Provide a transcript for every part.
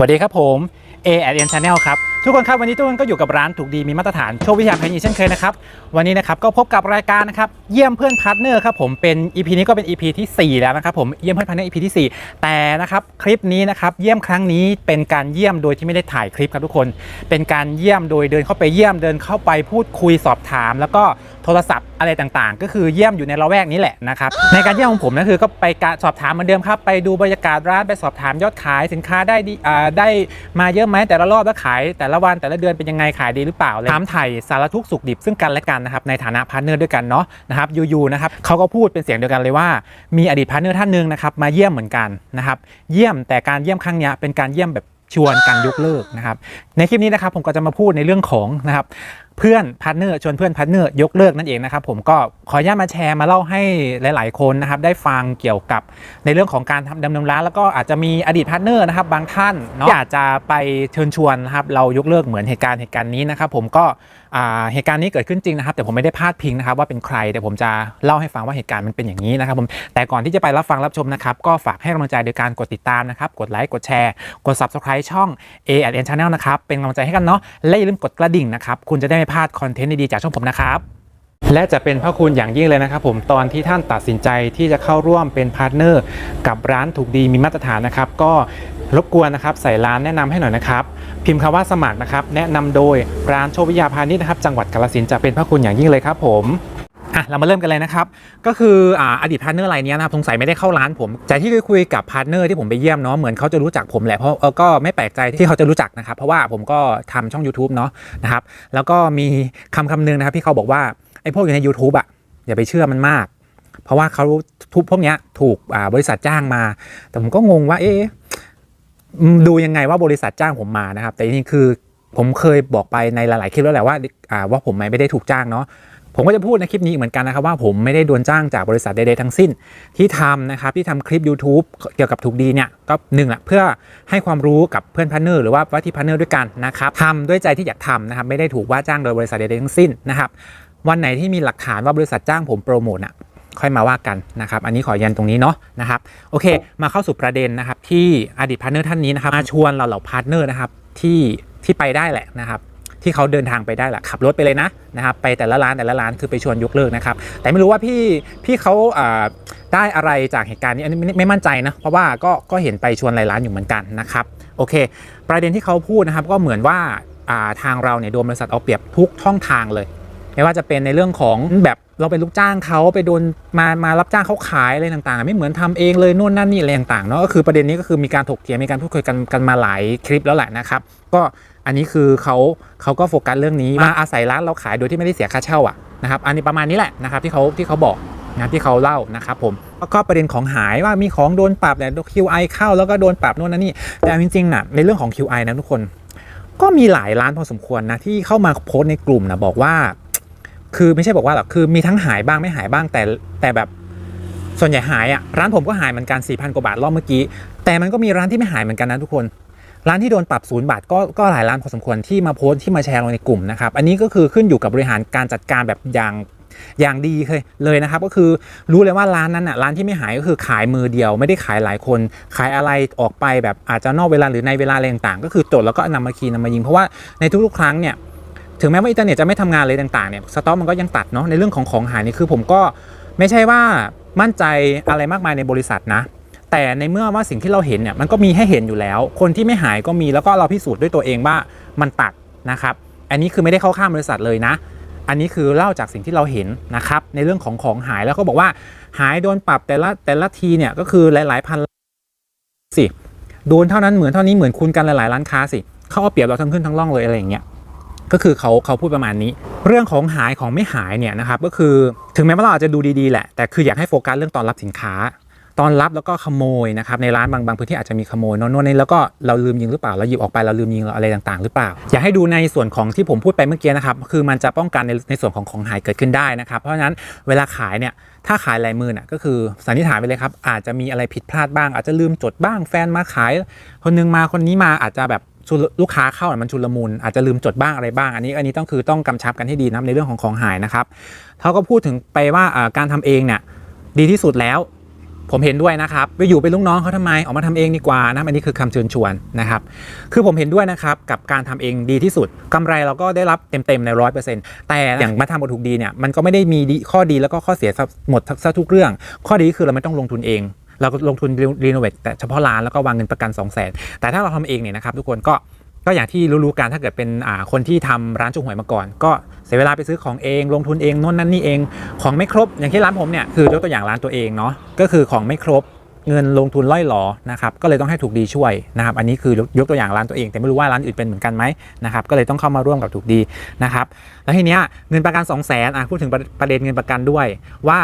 วัสดีครับผม A at N Channel ครับ ทุกคนครับวันนี้ทุกคนก็อยู่กับร้านถูกดีมีมาตรฐานโชว์วิทยาภัยอีกเช่นเคยนะครับ วันนี้นะครับก็พบกับรายการนะครับเยี่ยมเพื่อนพาร์ทเนอร์ครับผมเป็น EP นี้ก็เป็น EP ที่ 4 แล้วนะครับผมเยี่ยมเพื่อนพาร์ทเนอร์ EP ที่ 4 แต่นะครับคลิปนี้นะครับเยี่ยมครั้งนี้เป็นการเยี่ยมโดยที่ไม่ได้ถ่ายคลิปครับทุกคน เป็นการเยี่ยมโดยเดินเข้าไปเยี่ยมเดินเข้าไปพูดคุยสอบถาม แล้วก็ ทรศัพท์อะไรต่างๆ ก็คือเยี่ยมอยู่ในละแวกนี้แหละนะครับในการเยี่ยมของผมนะคือก็ไปการสอบถามเหมือนเดิมครับ ไปดูบรรยากาศร้านไปสอบถามยอดขายสินค้าได้ดีอ่าได้มาเยอะไหมแต่ละรอบแล้วขาย แต่ละวันแต่ละเดือนเป็นยังไงขายดีหรือเปล่าเลยถามไถ่สารทุกข์สุขดิบซึ่งกันและกันนะครับในฐานะพาร์ทเนอร์ด้วยกันเนาะนะครับยูๆนะครับเขาก็พูดเป็นเสียงเดียวกันเลยว่า มีอดีตพาร์ทเนอร์ท่านหนึ่งนะครับมาเยี่ยมเหมือนกันนะครับเยี่ยมแต่การเยี่ยมครั้งเนี้ยเป็นการเยี่ยมแบบชวนกันยกเลิกนะครับในคลิปนี้นะครับผมก็จะมาพูดในเรื่องของนะครับ เพื่อนพาร์ทเนอร์ชวนเพื่อนพาร์ทเนอร์ยกเลิกนั่นเองนะครับผมก็ขออนุญาตมาแชร์มาเล่าให้หลาย ๆ คนนะครับได้ฟังเกี่ยวกับในเรื่องของการทำดำเนินร้าน แล้วก็อาจจะมีอดีตพาร์ทเนอร์นะครับบางท่านเนาะที่อาจจะไปเชิญชวนนะครับเรายกเลิกเหมือนเหตุการณ์เหตุการณ์นี้นะครับผมก็เหตุการณ์นี้เกิดขึ้นจริงนะครับ แต่ผมไม่ได้พาดพิงนะครับว่าเป็นใครแต่ผมจะเล่าให้ฟังว่าเหตุการณ์มันเป็นอย่างนี้นะครับผมแต่ก่อนที่จะไปรับฟังรับชมนะครับก็ฝากให้กำลังใจโดยการกดติดตามนะครับกดไลค์กดแชร์กด subscribe ช่อง A a N Channel นะครับเป็นกำลังใจให้กันเนาะและอย่าลืมกดกระดิ่งนะครับคุณจะได้ไม่พลาดคอนเทนต์ดีๆจากช่องผมนะครับ และจะเป็นพระคุณอย่างยิ่งเลยนะครับผมตอนที่ท่านตัดสินใจที่จะเข้าร่วมเป็นพาร์ทเนอร์กับร้านถูกดีมีมาตรฐานนะครับ ก็รบกวนนะครับใส่ร้านแนะนำให้หน่อยนะครับ พิมพ์คำว่าสมัครนะครับ แนะนำโดยร้านโชควิยาพาณิชย์นะครับ จังหวัดกาลสินจะเป็นพระคุณอย่างยิ่งเลยครับผม อะเรามาเริ่มกันเลยนะครับ ก็คืออ่าอดีตพาร์ทเนอร์รายนี้นะครับสงสัยไม่ได้เข้าร้านผมจากที่เคยคุยกับพาร์ทเนอร์ที่ผมไปเยี่ยมเนาะเหมือนเขาจะรู้จักผมแหละเพราะก็ไม่แปลกใจที่เขาจะรู้จักนะครับ เพราะว่าผมก็ทำช่อง YouTube เนาะนะครับแล้วก็มีคำคำหนึงนะครับที่เขาบอกว่าไอ้พวกอยู่ใน YouTube อะอย่าไปเชื่อมันมาก เพราะว่าเขาทุกพวกเนี้ยถูกอ่าบริษัทจ้างมา แต่ผมก็งงว่าเอ๊ะดูยังไงว่าบริษัทจ้างผมมานะครับ แต่จริงๆคือผมเคยบอกไปในหลาย ๆ คลิปแล้วแหละว่าอ่าว่าผมไม่ได้ถูกจ้างเนาะ ผมก็จะพูดในคลิปนี้เหมือนกันนะครับว่าผมไม่ได้โดนจ้างจากบริษัทใดๆทั้งสิ้น ที่ทำนะครับที่ทำคลิป YouTube เกี่ยวกับถูกดีเนี่ยก็หนึ่งละเพื่อให้ความรู้กับเพื่อนพาร์ทเนอร์หรือว่าว่าที่พาร์ทเนอร์ด้วยกันนะครับทำด้วยใจที่อยากทำนะครับไม่ได้ถูกว่าจ้างโดยบริษัทใดๆทั้งสิ้นนะครับวันไหนที่มีหลักฐานว่าบริษัทจ้างผมโปรโมทอะค่อยมาว่ากันนะครับอันนี้ขอยันตรงนี้เนาะนะครับโอเค มาเข้าสู่ประเด็นนะครับที่อดีตพาร์ทเนอร์ท่านนี้นะครับมาชวนเราเหล่าพาร์ทเนอร์นะครับที่ที่ไปได้แหละนะครับ ที่เขาเดินทางไปได้แหละขับรถไปเลยนะนะครับไปแต่ละร้านแต่ละร้านคือไปชวนยกเลิกนะครับแต่ไม่รู้ว่าพี่พี่เขาได้อะไรจากเหตุการณ์นี้อันนี้ไม่มั่นใจนะเพราะว่าก็ก็เห็นไปชวนหลายร้านอยู่เหมือนกันนะครับโอเค ประเด็นที่เขาพูดนะครับก็เหมือนว่าทางเราเนี่ยโดนบริษัทเอาเปรียบทุกช่องทางเลย ไม่ว่าจะเป็นในเรื่องของแบบเราเป็นลูกจ้างเขาไปโดนมามารับจ้างเขาขายอะไรต่างๆ ไม่เหมือนทำเองเลยนู่นนั่นนี่อะไรต่างๆเนาะก็คือประเด็นนี้ก็คือมีการถกเถียงมีการพูดคุยกันกันมาหลายคลิปแล้วแหละนะครับ ก็ อันนี้คือเขาเขาก็โฟกัสเรื่องนี้มาอาศัยร้านเราขายโดยที่ไม่ได้เสียค่าเช่าอะนะครับอันนี้ประมาณนี้แหละนะครับที่เขาที่เขาบอกนะที่เขาเล่านะครับผมแล้วก็ประเด็นของหายว่ามีของโดนปรับแต่ QI เข้าแล้วก็โดนปรับโน่นนั่นนี่แต่เอาจริงๆนะในเรื่องของ QI นะทุกคน ก็มีหลายร้านพอสมควรนะที่เข้ามาโพสต์ในกลุ่มนะบอกว่า คือไม่ใช่บอกว่าหรอกคือมีทั้งหายบ้างไม่หายบ้างแต่แต่แบบส่วนใหญ่หายอะร้านผมก็หายเหมือนกัน4 0 0 0กว่าบาทรอบเมื่อกี้แต่มันก็มีร้านที่ไม่หายเหมือนกันนะทุกคน ร้านที่โดนปรับศูนย์บาทก็ก็หลายร้านพอสมควรที่มาโพสที่มาแชร์ลงในกลุ่มนะครับอันนี้ก็คือขึ้นอยู่กับบริหารการจัดการแบบอย่างอย่างดีเลยเลยนะครับก็คือรู้เลยว่าร้านนั้นอะร้านที่ไม่หายก็คือขายมือเดียว ไม่ได้ขายหลายคน ขายอะไรออกไปแบบอาจจะนอกเวลาหรือในเวลาอะไรต่างๆ ก็คือจดแล้วก็นำมาคีย์นำมายิง เพราะว่าในทุกๆครั้งเนี่ยถึงแม้ว่าอินเทอร์เน็ตจะไม่ทำงานเลยต่างๆเนี่ยสต็อกมันก็ยังตัดเนาะในเรื่องของของหายนี่คือผมก็ไม่ใช่ว่ามั่นใจอะไรมากมายในบริษัทนะ แต่ในเมื่อว่าสิ่งที่เราเห็นเนี่ยมันก็มีให้เห็นอยู่แล้ว คนที่ไม่หายก็มีแล้วก็เราพิสูจน์ด้วยตัวเองว่ามันตัดนะครับ อันนี้คือไม่ได้เข้าข้ามบริษัทเลยนะ อันนี้คือเล่าจากสิ่งที่เราเห็นนะครับในเรื่องของของหายแล้วก็บอกว่าหายโดนปรับแต่ละแต่ละทีเนี่ยก็คือหลายๆพันสิโดนเท่านั้นเหมือนเท่านี้เหมือนคุณกันหลายๆร้านค้าสิเขาเอาเปรียบเราทั้งขึ้นทั้งล่องเลยอะไรอย่างเงี้ยก็คือเขาเขาพูดประมาณนี้ เรื่องของหายของไม่หายเนี่ยนะครับก็คือถึงแม้ว่าเราอาจจะดูดีๆแหละแต่คืออยากให้โฟกัสเรื่องตอนรับสินค้า ตอนรับแล้วก็ขโมยนะครับในร้านบางบางพื้นที่อาจจะมีขโมยน่นนนี่แล้วก็เราลืมยิงหรือเปล่าเราหยิบออกไปเราลืมยิงเราอะไรต่างๆ หรือเปล่า อยากให้ดูในส่วนของที่ผมพูดไปเมื่อกี้นะครับคือมันจะป้องกันในในส่วนของของหายเกิดขึ้นได้นะครับเพราะฉะนั้นเวลาขายเนี่ยถ้าขายลายมือน่ะก็คือสันนิษฐานไปเลยครับอาจจะมีอะไรผิดพลาดบ้าง อาจจะลืมจดบ้างแฟนมาขาย คนนึงมาคนนี้มาอาจจะแบบลูกค้าเข้ามันชุลมุนอาจจะลืมจดบ้างอะไรบ้างอันนี้อันนี้ต้องคือต้องกำชับกันให้ดีนะในเรื่องของของหายนะครับเขาก็พูดถึงไปว่าการทำเองเนี่ยดีที่สุดแล้ว ผมเห็นด้วยนะครับไปอยู่เป็นลูกน้องเขาทำไมออกมาทำเองดีกว่านะอันนี้คือคำเชิญชวนนะครับคือผมเห็นด้วยนะครับกับการทำเองดีที่สุดกำไรเราก็ได้รับเต็มๆในร้อยเปอร์เซ็นต์แต่อย่างมาทำบทถูกดีเนี่ยมันก็ไม่ได้มีดีข้อดีแล้วก็ข้อเสียหมดซะทุกเรื่อง ข้อดีคือเราไม่ต้องลงทุนเองเราลงทุนรีโนเวทแต่เฉพาะร้านแล้วก็วางเงินประกัน 2 0 0 0 0 0แต่ถ้าเราทำเองเนี่ยนะครับทุกคนก็ ก็อย่างที่รู้ๆกันถ้าเกิดเป็นคนที่ทำร้านจุหวยมาก่อน ก็เสียเวลาไปซื้อของเองลงทุนเองน่นนั่นนี่เองของไม่ครบ อย่างที่ร้านผมเนี่ยคือยกตัวอย่างร้านตัวเองเนาะก็คือของไม่ครบเงินลงทุนล่อยหลอนะครับก็เลยต้องให้ถูกดีช่วยนะครับอันนี้คือยกตัวอย่างร้านตัวเอง แต่ไม่รู้ว่าร้านอื่นเป็นเหมือนกันไหมนะครับก็เลยต้องเข้ามาร่วมกับถูกดีนะครับแล้วทีเนี้ยเงินประกัน2 0 0 0 0นอะพูดถึงประประเด็นเงินประกันด้วยว่า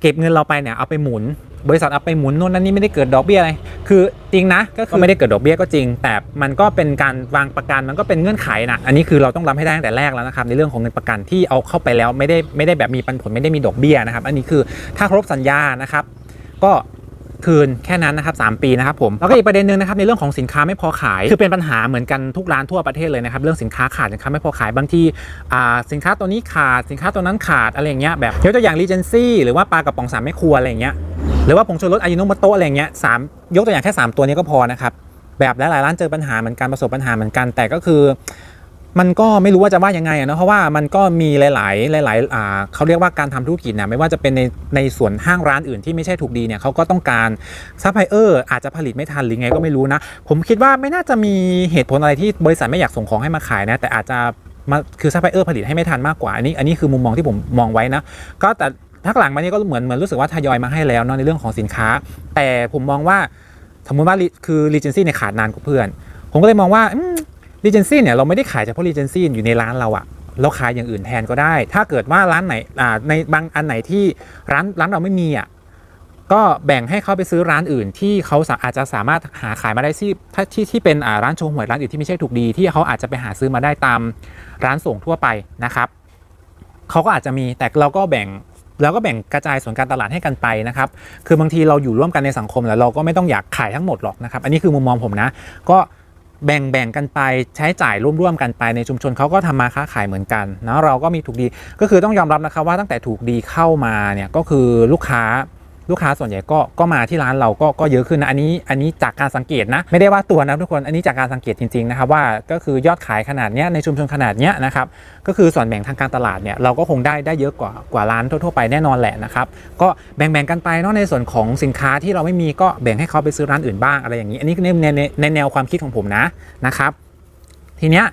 เก็บเงินเราไปเนี่ยเอาไปหมุน บริษัทเอาไปหมุนโน่นนั่นนี่ไม่ได้เกิดดอกเบี้ยอะไร คือจริงนะก็คือไม่ได้เกิดดอกเบี้ยก็จริง แต่มันก็เป็นการวางประกันมันก็เป็นเงื่อนไขนะอันนี้คือเราต้องรับให้ได้ตั้งแต่แรกแล้วนะครับในเรื่องของเงินประกันที่เอาเข้าไปแล้วไม่ได้ไม่ได้แบบมีปันผลไม่ได้มีดอกเบี้ยนะครับ อันนี้คือถ้าครบสัญญานะครับ ก็คืนแค่นั้นนะครับ 3 ปีนะครับผมแล้วก็อีกประเด็นหนึ่งนะครับในเรื่องของสินค้าไม่พอขาย คือเป็นปัญหาเหมือนกันทุกร้านทั่วประเทศเลยนะครับเรื่องสินค้าขาดสินค้าไม่พอขายบางทีอ่าสินค้าตัวนี้ขาดสินค้าตัวนั้นขาดอะไรอย่างเงี้ยแบบยกตัวอย่างรีเจนซี่หรือว่าปลากระป๋องสามแม่ครัวอะไรอย่างเงี้ยห รือว่าผงชูรสอายิโนมโตอะไรอย่างเงี้ยสามยกตัวอย่างแค่ 3 ตัวนี้ก็พอนะครับแบบหลายๆร้านเจอปัญหาเหมือนกันประสบปัญหาเหมือนกัน แต่ก็คือมันก็ไม่รู้ว่าจะว่ายังไงนะเพราะว่ามันก็มีหลาย ๆ หลายๆอ่าเขาเรียกว่าการทำธุรกิจนะไม่ว่าจะเป็นในในส่วนห้างร้านอื่นที่ไม่ใช่ถูกดีเนี่ยเขาก็ต้องการซัพพลายเออร์อาจจะผลิตไม่ทันหรือไงก็ไม่รู้นะ ผมคิดว่าไม่น่าจะมีเหตุผลอะไรที่บริษัทไม่อยากส่งของให้มาขายนะแต่อาจจะมาคือซัพพลายเออร์ผลิตให้ไม่ทันมากกว่าอันนี้อันนี้คือมุมมองที่ผมมองไว้นะก็แต่ ทักหลังมานี้ก็เหมือนเหมือนรู้สึกว่าทยอยมาให้แล้วเนาะในเรื่องของสินค้า แต่ผมมองว่าสมมติว่าคือรีเจนซี่เนี่ยขาดนานกว่าเพื่อน ผมก็เลยมองว่ารีเจนซี่เนี่ยเราไม่ได้ขายเฉพาะรีเจนซี่อยู่ในร้านเราอะเราขายอย่างอื่นแทนก็ได้ ถ้าเกิดว่าร้านไหนอ่าในบางอันไหนที่ร้านร้านเราไม่มีอะก็แบ่งให้เขาไปซื้อร้านอื่นที่เขาอาจจะสามารถหาขายมาได้ที่ที่ที่เป็นอ่าร้านโชว์หวยร้านอื่นที่ไม่ใช่ถูกดีที่เขาอาจจะไปหาซื้อมาได้ตามร้านส่งทั่วไปนะครับเขาก็อาจจะมีแต่เราก็แบ่ง แล้วก็แบ่งกระจายส่วนการตลาดให้กันไปนะครับ คือบางทีเราอยู่ร่วมกันในสังคมแล้วเราก็ไม่ต้องอยากขายทั้งหมดหรอกนะครับ อันนี้คือมุมมองผมนะ ก็แบ่งแบ่งกันไปใช้จ่ายร่วมๆกันไปในชุมชนเขาก็ทำมาค้าขายเหมือนกันนะเราก็มีถูกดีก็คือต้องยอมรับนะครับว่าตั้งแต่ถูกดีเข้ามาเนี่ยก็คือลูกค้า ลูกค้าส่วนใหญ่ก็ก็มาที่ร้านเราก็ก็เยอะขึ้นนะอันนี้อันนี้จากการสังเกตนะไม่ได้ว่าตัวนะทุกคนอันนี้จากการสังเกตจริงๆนะครับว่าก็คือยอดขายขนาดเนี้ยในชุมชนขนาดเนี้ยนะครับก็คือส่วนแบ่งทางการตลาดเนี่ยเราก็คงได้ได้เยอะกว่ากว่าร้านทั่วๆไปแน่นอนแหละนะครับก็แบ่งๆกันไปเนาะในส่วนของสินค้าที่เราไม่มีก็แบ่งให้เขาไปซื้อร้านอื่นบ้างอะไรอย่างนี้ อันนี้ในในในแนวความคิดของผมนะนะครับทีเนี้ย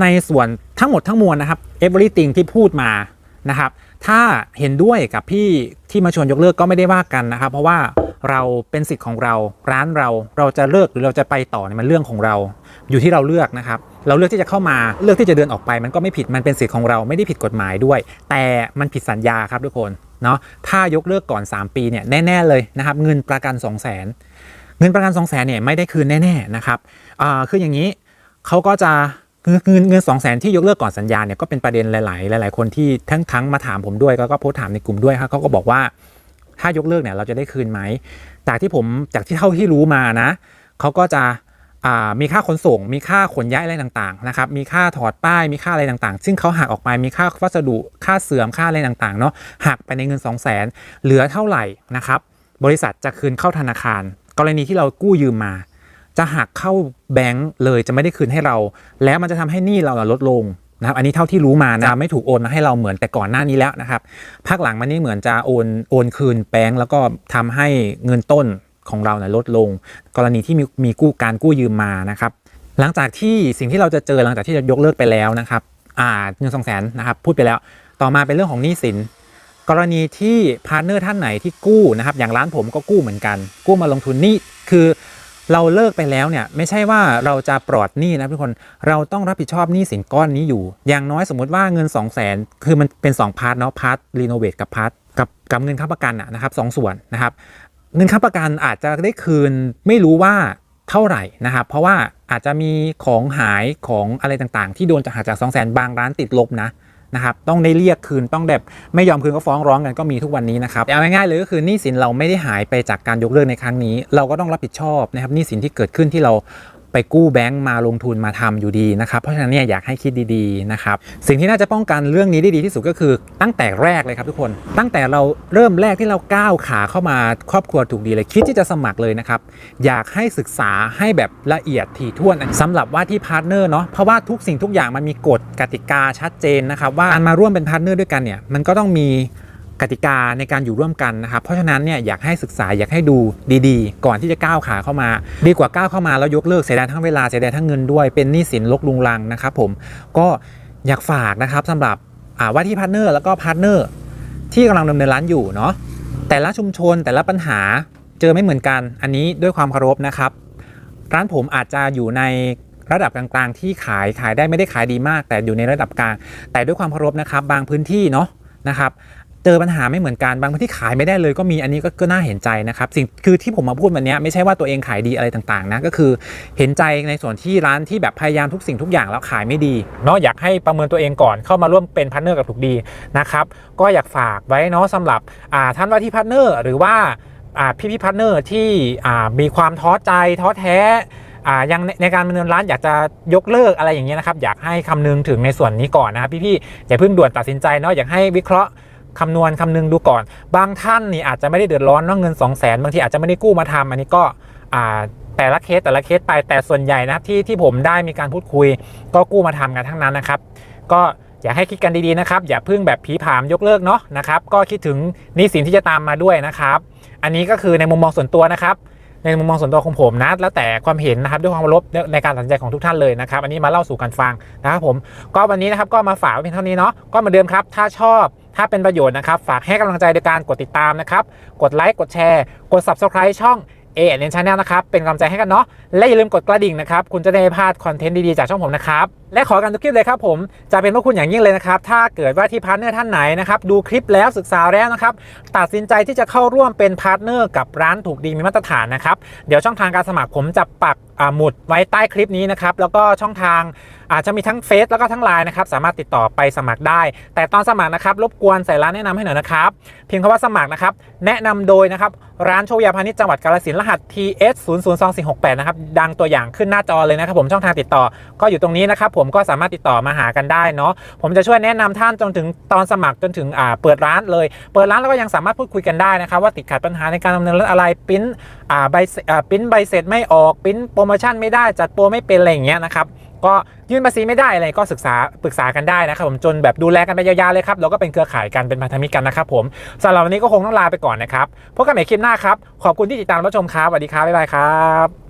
ในส่วนทั้งหมดทั้งมวลนะครับ everything ที่พูดมานะครับ ถ้าเห็นด้วยกับพี่ที่มาชวนยกเลิกก็ไม่ได้ว่ากันนะครับ เพราะว่าเราเป็นสิทธิ์ของเราร้านเราเราจะเลิกหรือเราจะไปต่อเนี่ยมันเรื่องของเรา อยู่ที่เราเลือกนะครับ เราเลือกที่จะเข้ามาเลือกที่จะเดินออกไป มันก็ไม่ผิดมันเป็นสิทธิ์ของเราไม่ได้ผิดกฎหมายด้วย แต่มันผิดสัญญาครับทุกคนเนาะถ้ายกเลิกก่อน 3 ปีเนี่ยแน่ๆเลยนะครับเงินประกัน 2 0 0 0 0 0เงินประกัน 2 0 0 0 0 0เนี่ยไม่ได้คืนแน่ๆนะครับอ่าคืออย่างนี้เขาก็จะ เงินเงินเงินสองแสนที่ยกเลิกก่อนสัญญาเนี่ยก็เป็นประเด็นหลาย ๆ หลาย ๆ คนที่ทั้งทั้งมาถามผมด้วยแล้วก็โพสต์ถามในกลุ่มด้วยครับเขาก็บอกว่าถ้ายกเลิกเนี่ยเราจะได้คืนไหมจากที่ผมจากที่เท่าที่รู้มานะเขาก็จะมีค่าขนส่ง มีค่าขนย้ายอะไรต่าง ๆ นะครับ มีค่าถอดป้าย มีค่าอะไรต่างๆ ซึ่งเขาหักออกไป มีค่าวัสดุ ค่าเสื่อม ค่าอะไรต่างๆ เนาะหักไปในเงิน 2 0 0 0 0 0เหลือเท่าไหร่นะครับ บริษัทจะคืนเข้าธนาคาร กรณีที่เรากู้ยืมมา จะหักเข้าแบงก์เลยจะไม่ได้คืนให้เรา แล้วมันจะทำให้หนี้เราลดลงนะครับอันนี้เท่าที่รู้มานะไม่ถูกโอนมาให้เราเหมือนแต่ก่อนหน้านี้แล้วนะครับภาคหลังมันนี่เหมือนจะโอนโอนคืนแบงก์แล้วก็ทำให้เงินต้นของเราเนี่ยลดลง กรณีที่มีมีกู้การกู้ยืมมานะครับ หลังจากที่สิ่งที่เราจะเจอหลังจากที่จะยกเลิกไปแล้วนะครับอ่าเงินสองแสนนะครับพูดไปแล้ว ต่อมาเป็นเรื่องของหนี้สินกรณีที่พาร์ทเนอร์ท่านไหนที่กู้นะครับอย่างร้านผมก็กู้เหมือนกัน กู้มาลงทุนนี่คือ เราเลิกไปแล้วเนี่ยไม่ใช่ว่าเราจะปลอดหนี้นะทุกคนเราต้องรับผิดชอบหนี้สินก้อนนี้อยู่ อย่างน้อยสมมติว่าเงิน 2 0 0 0 0 0คือมันเป็น 2 พาร์ทเนาะพาร์ทรีโนเวทกับพาร์ทกับกับเงินค้ำประกันอะนะครับสองส่วนนะครับเงินค้ำประกันอาจจะได้คืนไม่รู้ว่าเท่าไหร่นะครับ เพราะว่าอาจจะมีของหายของอะไรต่างๆ ที่โดนจากหักจาก 2 0 0 0 0 0บางร้านติดลบนะ นะครับต้องได้เรียกคืนต้องแบบไม่ยอมคืนก็ฟ้องร้องกันก็มีทุกวันนี้นะครับแต่เอาง่ายๆเลยก็คือหนี้สินเราไม่ได้หายไปจากการยกเลิกในครั้งนี้ เราก็ต้องรับผิดชอบนะครับหนี้สินที่เกิดขึ้นที่เรา ไปกู้แบงก์มาลงทุนมาทำอยู่ดีนะครับ เพราะฉะนั้นเนี่ยอยากให้คิดดีๆนะครับสิ่งที่น่าจะป้องกันเรื่องนี้ได้ดีที่สุดก็คือตั้งแต่แรกเลยครับทุกคน ตั้งแต่เราเริ่มแรกที่เราก้าวขาเข้ามาครอบครัวถูกดีเลยคิดที่จะสมัครเลยนะครับอยากให้ศึกษาให้แบบละเอียดถี่ถ้วนสำหรับว่าที่พาร์ทเนอร์เนาะเพราะว่าทุกสิ่งทุกอย่างมันมีกฎกติกาชัดเจนนะครับว่าการมาร่วมเป็นพาร์ทเนอร์ด้วยกันเนี่ยมันก็ต้องมี กติกาในการอยู่ร่วมกันนะครับ เพราะฉะนั้นเนี่ยอยากให้ศึกษาอยากให้ดูดีๆ ก่อนที่จะก้าวขาเข้ามา ดีกว่าก้าวเข้ามาแล้วยกเลิกเสียดายทั้งเวลาเสียดายทั้งเงินด้วยเป็นหนี้สินลกลุงลังนะครับผมก็อยากฝากนะครับสำหรับว่าที่พาร์ทเนอร์แล้วก็พาร์ทเนอร์ที่กำลังดำเนินร้านอยู่เนาะแต่ละชุมชนแต่ละปัญหาเจอไม่เหมือนกัน อันนี้ด้วยความเคารพนะครับ ร้านผมอาจจะอยู่ในระดับกลางๆ ที่ขายขายได้ไม่ได้ขายดีมาก แต่อยู่ในระดับกลาง แต่ด้วยความเคารพนะครับ บางพื้นที่เนาะนะครับ เจอปัญหาไม่เหมือนกันบางพื้นที่ขายไม่ได้เลยก็มีอันนี้ก็ก็น่าเห็นใจนะครับสิ่งคือที่ผมมาพูดวันนี้ไม่ใช่ว่าตัวเองขายดีอะไรต่างๆนะก็คือเห็นใจในส่วนที่ร้านที่แบบพยายามทุกสิ่งทุกอย่างแล้วขายไม่ดีเนาะอยากให้ประเมินตัวเองก่อนเข้ามาร่วมเป็นพาร์ทเนอร์กับถูกดีนะครับก็อยากฝากไว้เนาะสำหรับท่านว่าที่พาร์ทเนอร์หรือว่าพี่พี่พาร์ทเนอร์ที่มีความท้อใจท้อแท้ยังในการดำเนินร้านอยากจะยกเลิกอะไรอย่างเงี้ยนะครับอยากให้คำนึงถึงในส่วนนี้ก่อนนะครับพี่ๆอย่าเพิ่งด่วนตัดสินใจเนาะอยากให้วิเคราะห์ คำนวณคำนึงดูก่อน บางท่านนี่อาจจะไม่ได้เดือดร้อนเนาะเงิน 2 0 0 0 0นบางทีอาจจะไม่ได้กู้มาทำอันนี้ก็แต่ละเคสแต่ละเคสไปแต่ส่วนใหญ่นะครับที่ที่ผมได้มีการพูดคุย ก็กู้มาทำกันทั้งนั้นนะครับ ก็อยากให้คิดกันดีๆนะครับ อย่าเพิ่งแบบผีผามยกเลิกเนาะนะครับ ก็คิดถึงนี้สินที่จะตามมาด้วยนะครับ อันนี้ก็คือในมุมมองส่วนตัวนะครับในมุมมองส่วนตัวของผมนะ แล้วแต่ความเห็นนะครับด้วยความเคารพในการตัดสินใจของทุกท่านเลยนะครับ อันนี้มาเล่าสู่กันฟังนะครับผม ก็วันนี้นะครับก็มาฝากไว้เพียงเท่านี้เนาะก็เหมือนเดิมครับ ถ้าชอบ ถ้าเป็นประโยชน์นะครับ ฝากให้กำลังใจโดยการกดติดตามนะครับ กดไลค์ กดแชร์ กด subscribe ช่อง a n n Channel นะครับ เป็นกำลังใจให้กันเนาะ และอย่าลืมกดกระดิ่งนะครับ คุณจะได้ไม่พลาดคอนเทนต์ดี ๆ จากช่องผมนะครับ และขอกันทุกคลิปเลยครับผม จะเป็นพวกคุณอย่างยิ่งเลยนะครับ ถ้าเกิดว่าที่พาร์ทเนอร์ท่านไหนนะครับ ดูคลิปแล้วศึกษาแล้วนะครับ ตัดสินใจที่จะเข้าร่วมเป็นพาร์ทเนอร์กับร้านถูกดีมีมาตรฐานนะครับ เดี๋ยวช่องทางการสมัครผมจะปัก หมุดไว้ใต้คลิปนี้นะครับ แล้วก็ช่องทางอาจจะมีทั้งเฟซแล้วก็ทั้งไลน์นะครับ สามารถติดต่อไปสมัครได้ แต่ตอนสมัครนะครับ รบกวนใส่ร้านแนะนำให้หน่อยนะครับ เพียงคำว่าสมัครนะครับ แนะนำโดยนะครับ ร้านโชวยาพาณิชย์จังหวัดกาฬสินรหัส TS 0 0 2 4 6 8นะครับ ดังตัวอย่างขึ้นหน้าจอเลยนะครับผมช่องทางติดต่อก็อยู่ตรงนี้นะครับ ผมก็สามารถติดต่อมาหากันได้เนาะผมจะช่วยแนะนำท่านจนถึงตอนสมัครจนถึงอ่าเปิดร้านเลย เปิดร้านแล้วก็ยังสามารถพูดคุยกันได้นะครับว่าติดขัดปัญหาในการดำเนินรื่องอะไรปิ้นอ่าใบอ่าปิ้นใบเสร็จไม่ออกปิ้นโปรโมชั่นไม่ได้จัดโปรไม่เป็นอะไรอย่างเงี้ยนะครับก็ยื่นภาษีไม่ได้อะไรก็ศึกษาปรึกษากันได้นะครับผมจนแบบดูแลกันไปยาวๆเลยครับเราก็เป็นเครือข่ายกันเป็นพันธมิตรกันนะครับผมสำหรับวันนี้ก็คงต้องลาไปก่อนนะครับพบกันใหม่คลิปหน้าครับขอบคุณที่ติดตามรับชมครับสวัสดีครับบ๊ายบายครับ